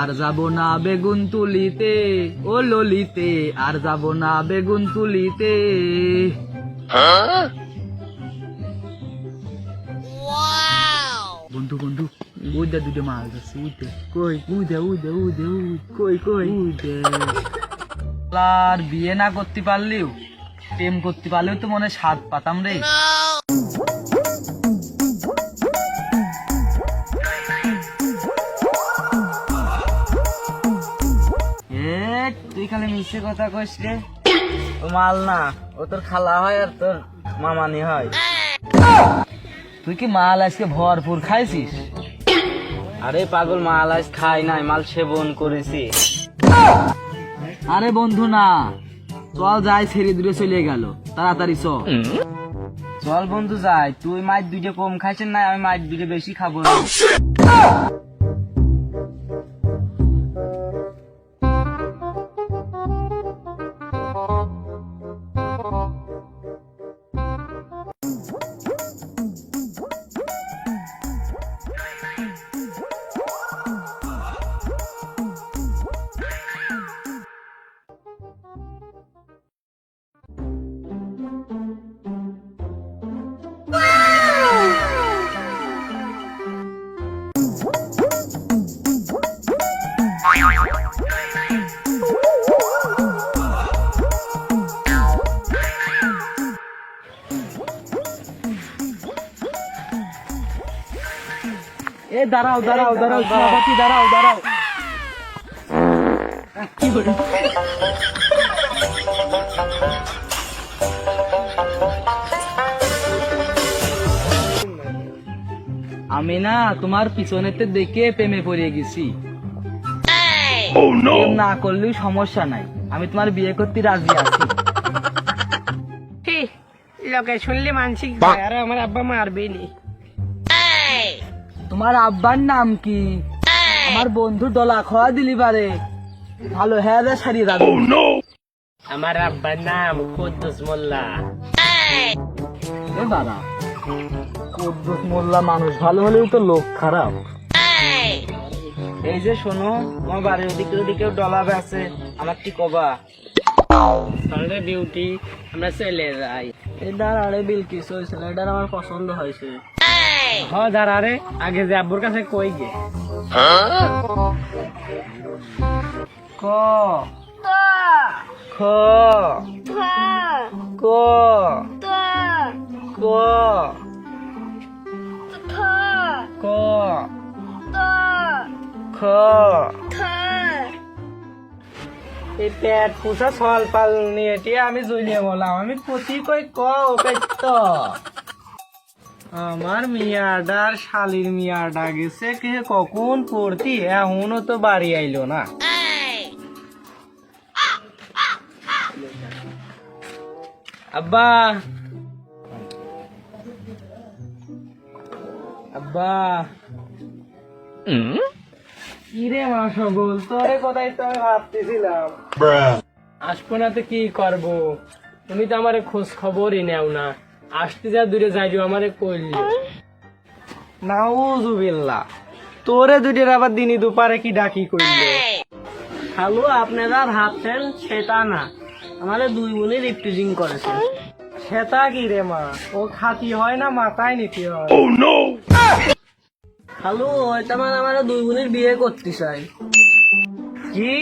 আর যাব না বেগুন তুলিতে ও ললিতে আর যাব না বেগুন তুলিতে বন্ধু বন্ধু উদে দুটো মাল যাচ্ছে উদে কই উদে উদে উদে উদে কই কই উদে আর বিয়ে না করতে পারলেও, প্রেম করতে পারলেও তো মনে স্বাদ পাতাম রে। তুই খালি মিশে কথা কইস রে। ও মাল না, ও তোর খালা হয় আর তোর মামানি হয়। তুই কি মাল আজকে ভরপুর খাইছিস? আরে পাগল, মাল আজ খাই নাই, মাল সেবন করেছি। আরে বন্ধু না। চল যাই ছেড়ে দূরে চলে গেল। তাড়াতাড়ি চল। চল বন্ধু যাই। তুই মাছ দুইটা কম খাইছেন না আমি মাছ দুইটা বেশি খাব। দাঁড়াও দাঁড়াও দাঁড়াও সভাপতি দাঁড়াও দাঁড়াও। কি বলে আমি না তোমার পিছনেতে দেখে প্রেমে পড়ে গেছি। না করলেও সমস্যা নাই। আমি তোমার বিয়ে করতে রাজি আছি। লোকে শুনলে মানসিক আর আমার আব্বা মারবে নি। তোমার আব্বার নাম কি? আমার বন্ধু ডলা খাওয়া দিলি পারে। ভালো হ্যাঁ রে সারিয়ে যাবে আমার আব্বার নাম কুদ্দুস মোল্লা। বাবা কুদ্দুস মোল্লা মানুষ ভালো হলেও তো লোক খারাপ। এই যে শোনো তোমার বাড়ির ওদিকে যদি কেউ ডলা আছে আমার কি কবা? তাহলে ডিউটি আমরা চলে যাই। এটার আরে বিলকিস ওই ছেলেটার আমার পছন্দ হয়েছে। হ দাঁড়া রে। আগে যে আব্বুর কাছে কই গে? ক? খ? ক? ক? ক? খ? এই পেট পুষা সল পাল নিয়ে আমি জলিয়ে বললাম। আমি প্রতি কই ক? তো? আমার মিয়াডার শালির মিয়াডা গেছে কে কখন পড়তি? এখনও তো বাড়ি আইলো না। আব্বা। আব্বা। কিরে মা তোরে কথাই তো আমি ভাবতেছিলাম। আসব না তো কি করব? তুমি তো আমার খোঁজ খবরই নেও না। আসতে যা দূরে যাইও আমারে কইলি। নাউজুবিল্লাহ তোরে দুটের আবার দিনই দুপারে কি ডাকি কইলে? খালু আপনারা ভাবছেন সেটা না। আমারে দুই বোনে রিপ্রেজিং করেছে। সেটা কি রে মা? ও খাতি হয় না মাথায় নিতে হয়। খালু ওইটা মানে আমার দুই বোনের বিয়ে করতে চাই। কি?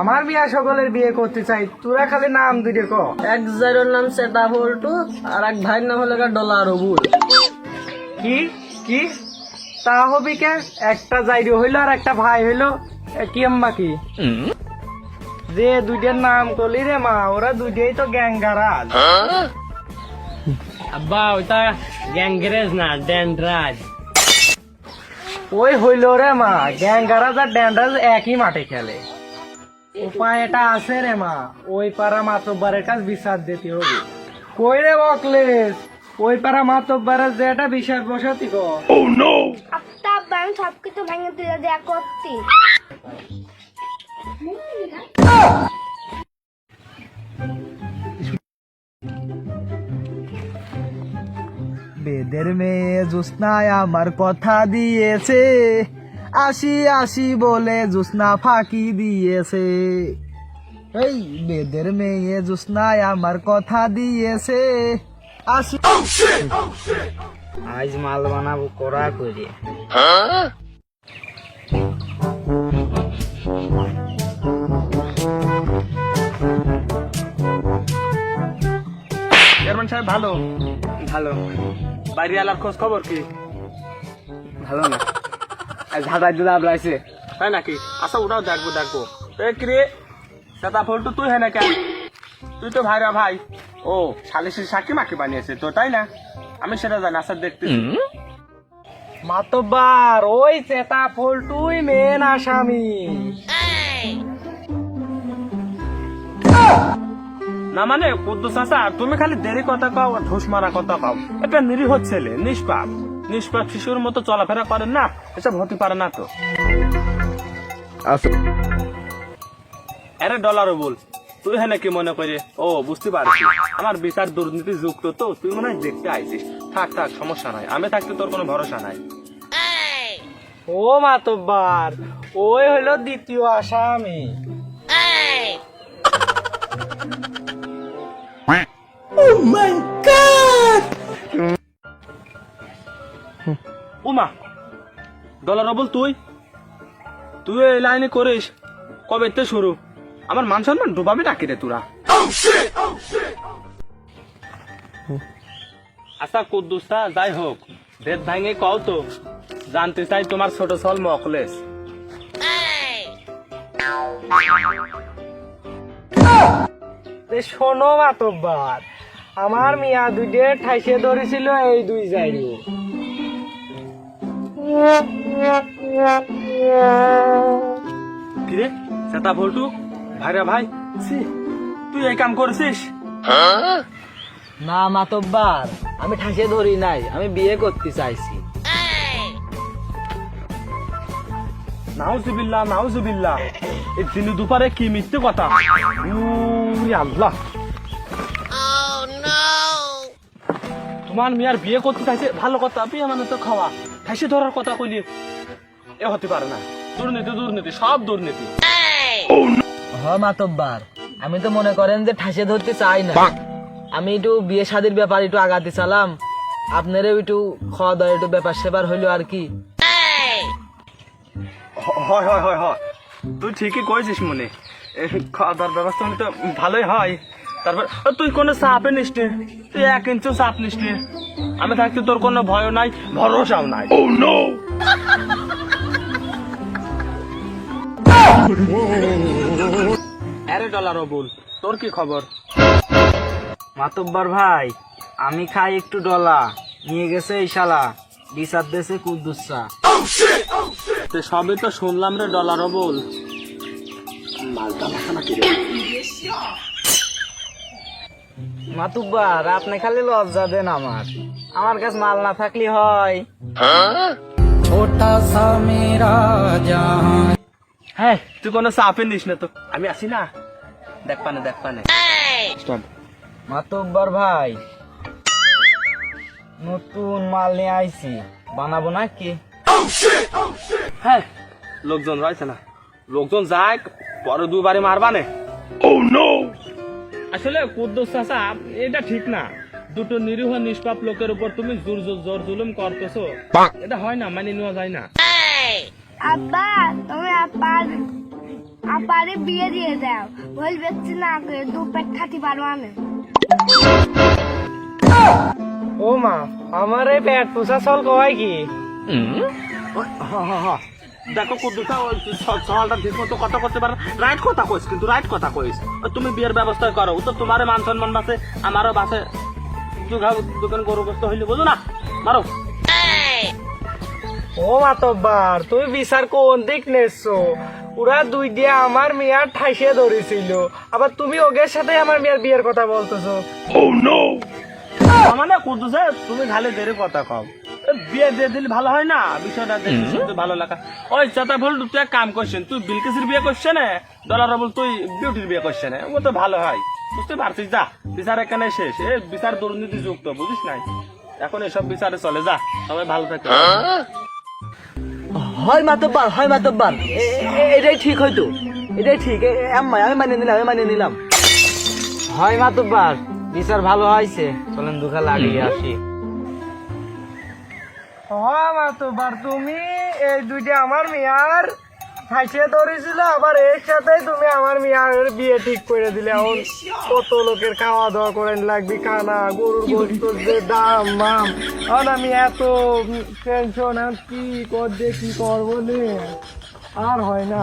আমার বিয়া সকলের বিয়ে করতে চাই। তোরা খালি নাম দুইটা ক। এক জাইরোর নাম সেটা বল্টু আর এক ভাইয়ের নাম হলো ডলার রবুল কি? কি? তা হবে কে? একটা জাইরো হইল আর একটা ভাই হইল। এ কি আম্মা কি? যে দুইটার নাম করলি রে মা ওরা দুইটাই তো গ্যাঙ্গারাজ আব্বা ওইটা গ্যাংগ্রেজ না ড্যান্ডরাজ। ওই হইল রে মা গ্যাঙ্গারাজ আর ড্যান্ডরাজ একই মাঠে খেলে। উপায়টা আছে রে মা। ওই পাড়া মাতব্বারের কাছে বিচার দিতে হবে। কই রে বকলেস? ওই পাড়া মাতব্বারের যে এটা বসাতি গো। oh, ও নো ভেঙে দেয়া করতি। বেদের মেয়ে জোস্নায় আমার কথা দিয়েছে। আসি আসি বলে জোসনা ফাঁকি দিয়েছে। এই বেদের মেয়ে জোসনায় আমার কথা দিয়েছে। আসি আজ মাল বানাবো করা করে। চেয়ারম্যান সাহেব ভালো? ভালো। বাইরে আলার খোঁজ খবর কি? ভালো না। আজ হাতায় দুধ আবলাইছে তাই নাকি? আচ্ছা ওটাও দেখব দেখব। এ কিরে সেটা ফলটু তুই হ্যাঁ না কেন তুই তো ভাইরা ভাই। ও সালিসি সাক্ষী মাকে বানিয়েছে তো তাই না? আমি সেটা জানি আচ্ছা দেখতে। মাতবার ওই চেতা ফুলটুই মেন আসামি। না মানে কুদ্দুস চাচা তুমি খালি দেরি কথা কও আর ধুস মারা কথা কও। এটা নিরীহ ছেলে নিষ্পাপ। নিষ্পাপ শিশুর মতো চলাফেরা করেন না এসব হতে পারে না তো। আরে ডলারও বল তুই হ্যাঁ নাকি মনে করে ও বুঝতে পারছি। আমার বিচার দুর্নীতি যুক্ত তো তুই মনে হয় দেখতে আইছিস থাক থাক সমস্যা নাই। আমি থাকতে তোর কোনো ভরসা নাই। ও মাতব্বার ওই হলো দ্বিতীয় আসামি। ডলার তুই? তুই এই লাইনে করিস। কবে তে শুরু? আমার মান সম্মান ডুবাবি নাকি রে তোরা? আচ্ছা কুদ্দুসা, যাই হোক, ভেদ ভাঙে কও তো। জানতে চাই তোমার ছোট সল মকলেস তে শোনো মাতব্বার, আমার মিয়া দুইটে ঠাইসে ধরেছিল এই দুই জায়গা কিরে সেটা ভল্টু ভাইরা ভাই তুই এই কাম করছিস? না মাতব্বার আমি ঠাইসে ধরি নাই আমি বিয়ে করতে চাইছি। নাউজুবিল্লাহ নাউজুবিল্লাহ এই দিন দুপারে কি মিথ্যে কথা? উরে আল্লাহ। তোমার মেয়ার বিয়ে করতে চাইছে ভালো কথা বিয়ে মানে তো খাওয়া। ঠাইসে ধরার কথা কইলি এ হতে পারে না। দুর্নীতি দুর্নীতি সব দুর্নীতি। হ মাতব্বার। আমি তো মনে করেন যে ঠাসে ধরতে চাই না। আমি একটু বিয়ে শাদির ব্যাপার একটু আগাতে চালাম। আপনারও একটু খাওয়া দাওয়া একটু ব্যাপার সেবার হইল আর কি। হয় হয় হয় হয়। তুই ঠিকই করেছিস মনে। খাওয়া দাওয়ার ব্যবস্থা হলে তো ভালোই হয়। তারপর ও, তুই কোনো চাপে নিস নে। তুই এক ইঞ্চু চাপ নিস নে। আমি থাকতে তোর কোনো ভয় নাই ভরসাও নাই। আরে ডলার বল তোর কি খবর? মাতব্বার ভাই আমি খাই একটু ডলা। নিয়ে গেছে এই শালা। বিচার দেশে কুদ্দুসা তো সবই তো শুনলাম রে ডলারও বল মালটা মাথা নাকি রে মাতুব্বার আপনি খালি লজ্জা দেন আমার। আমার কাছে মাল না থাকলে হয়। হ্যাঁ তুই কোনো চাপে নিস না তো। আমি আসি না। দেখ পানে দেখ পানে. মাতুব্বার ভাই নতুন মাল নিয়ে আইছি। বানাবো নাকি? হ্যাঁ লোকজন রয়েছে না। লোকজন যাক পরে দুবারে মারবানে। আসলে কুদ্দুস চাচা এটা ঠিক না। দুটো নিরীহ নিষ্পাপ লোকের উপর তুমি জোর জোর জোর জুলুম করতেছো। এটা হয় না মানে নেওয়া যায় না। আব্বা তুমি আপার আপারে বিয়ে দিয়ে দাও। ব্যক্তি না করে দু পেট খাতি পারো আমি ও মা আমার এই পেট পোষা চল কয় কি? দেখো কুদ্দুসা ওই স- ঠিক মতো কথা করতে পারে রাইট কথা কইস কিন্তু রাইট কথা কইস। তুমি বিয়ের ব্যবস্থা করো। ও তো তোমারও মান সম্মান বাসে আমারও বাসে দুঘা দোকান গরুগ্রস্ত হইলে বুঝো না? মারো। ও মাতব্বার তুমি বিচার কোন দিক নেছো? ওরা দুই দিয়ে আমার মেয়ার ঠাইসে ধরেছিল। আবার তুমি ওদের সাথে আমার মেয়ার বিয়ের কথা বলতেছো। মানে কুদ্দুসে তুমি খালি দেরি কথা কও। বিয়ে দিয়ে দিলে ভালো হয় না? বিষয়টা শুনতে ভালো লাগা। ওই চাতা বল তুই এক কাম করছেন তুই বিলকিসের বিয়ে করছে না ডলার বল তুই বিউটির বিয়ে করছে না ও তো ভালো হয়। বুঝতে পারছিস যা বিচার এখানে শেষ। এ বিচার দুর্নীতি যুক্ত বুঝিস নাই? এখন এসব বিচারে চলে যা সবাই ভালো থাকে। হয় মাতব্বার হয় মাতব্বার। এটাই ঠিক হয়তো। এটাই ঠিক। আমি মানে নিলাম আমি মানে নিলাম। হয় মাতব্বার বিচার ভালো হয়েছে। চলেন দুখা লাগিয়ে আসি। হ্যাঁ মাতবার তুমি? এই দুইটা আমার মেয়ার। খাইছে ধরেছিল, আবার এর সাথে তুমি আমার মেয়ার বিয়ে ঠিক করে দিলে। এখন কত লোকের খাওয়া দাওয়া করেন লাগবে? কানা, গরুর গোস্ত, যে দাম, মাম। এখন আমি এত টেনশন আর কি করবে, কি করব নে? আর হয় না।